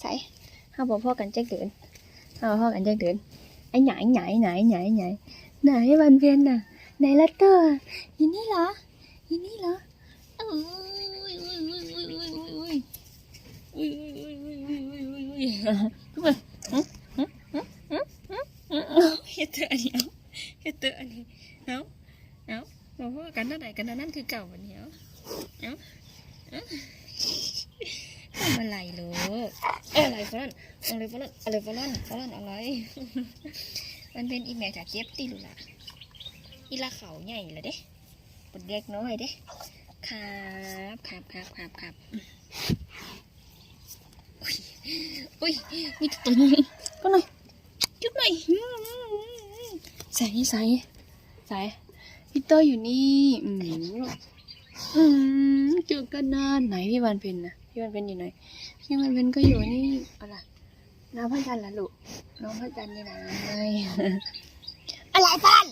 ใส่เขาบอกพ่อกันแจ้งเตือนเขาบอกพ่อกันแจ้งเตือนไอ้หนายหนายหนายหนายหนายไหนวันเวียนน่ะไหนลัตเตอร์ยินนี่เหรอยินนี่เหรอกูมาเฮ็ดเตออันนี้เอาเฮ็ดเตออันนี้เอาเอาบอกว่ากันนั่นไหนกันนั่นคือเก่าวันนี้เอาเอา อะไรลูกอะไรฟอนอะไรฟอนอะไรฟอนฟอนอะไร มันเป็นอีแมจากเก็บตีลูละอีละเขาใหญ่เลยเด้ปดเด็กน้อยเด้ครับครับครับครับครับอุ้ยอุ้ยมีตัวนี้ก็หน่อยจุ๊บหน่อยใส่ใส่ใส่พี่เตอร์อยู่นี่อืม เจอกันนานไหนพี่วันเพ็ญนะพี่วันเพ็ญอยู่ไหนพี่วันเพ็ญก็อยู่นี่อะไรน้องพระจันทร์ละลูกน้องพระจันทร์นี่นหนอะไรฟัน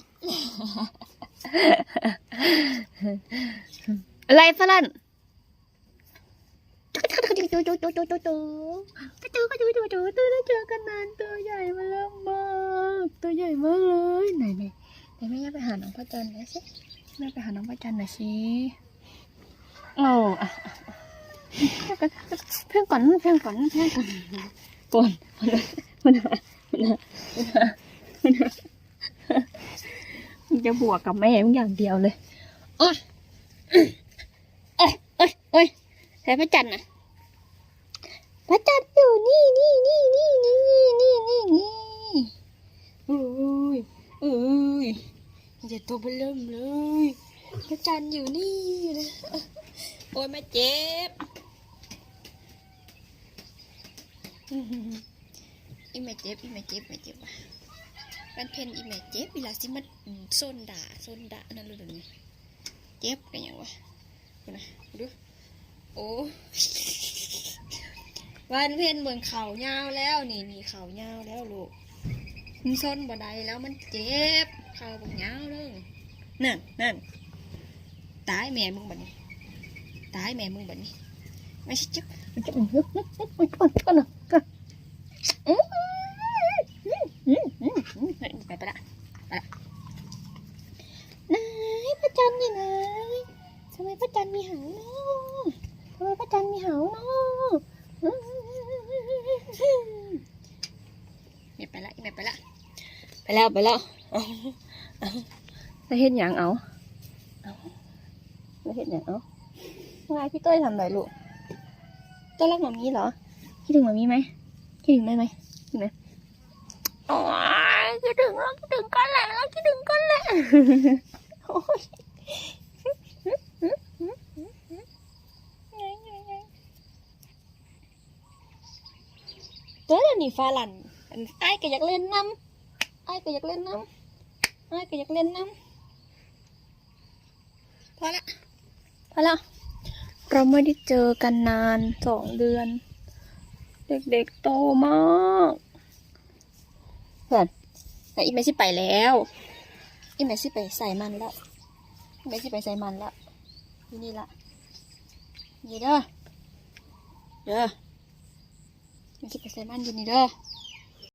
อะไรฟันจูจูจูจูจูจูจูก็จูจูจูตัวได้เจอกันนานตัวใหญ่มาแล้วมากตัวใหญ่มากเลยไหนไหนไหนแม่ไปหาน้องพระจันทร์หน่อยสิแม่ไปหาน้องพระจันทร์หน่อยสิ โอ้อะเพื่อนก่อนเพื่อนก่อนเพื่อนก่อนก่อนมันมันมันมันจะบวกกับแม่มึงอย่างเดียวเลยโอ้ยเอ้ยเอ้ยเอ้ยใส่พระจันทร์นะพระจันทร์อยู่นี่นี่นี่นี่นี่นี่นี่นี่อุ้ยอุ้ยอย่าตัวเบลเริ่มเลย จันอยู่นี่นะโอ้ยแม่เจ็บอีแม่เจ็บอีแม่เจ็บแม่เจ็บว่ะมันเพนอีแม่เจ็บเวลาสิมันโซนด่าโซนด่านั่นรู้เดี๋ยนี้เจ็บกันยังวะดูนะดูโอ้วันเพนเบิ่งเข่ายาวแล้วนี่นี่เข่ายาวแล้วลูกมันซนบ่ได้แล้วมันเจ็บเข่าบักยาวเลยนั่นนั่น ตายแม่มึงบัดนี้ตายแม่มึงบัดนี้ไม่ใช่จ๊บมันจะมันเฮ้ยเฮ้ยเฮ้ยเฮ้ยก่อนก่อนก่อนอืมอืมอืมอืมอืมไปไปละไปละนายพระจันทร์นี่นายทำไมพระจันทร์มีหางเนาะทำไมพระจันทร์มีหางเนาะอืมเนี่ยไปละเนี่ยไปละไปแล้วไปแล้วเอาเอาแล้วเห็นอย่างเอาเอา แล้วเห็นอย่างเอาว่าไงพี่เต้ยทำอะไรลูกต้ยรักหมามีเหรอ คิดถึงหมามีไหมคิดถึงได้ไหมคิดไหมโอ้ยคิดถึงแล้วคิดถึงกันแหละแล้วคิดถึงกันแหละโอ้ยตัวนี้ฟ้าหลันไอ้ก็อยากเล่นน้ำไอ้ก็อยากเล่นน้ำไอ้ก็อยากเล่นน้ำพอละ ละเราไม่ได้เจอกันนานสองเดือน เด็กๆโตมากเพื่อแต่อีเมซี่ไปแล้วอีเมซี่ไปใส่มันแล้วอีเมซี่ไปใส่มันแล้วอยู่นี่ละนี่เด้อเด้ออีเมซี่ไปใส่มันอยู่นี่เด้อ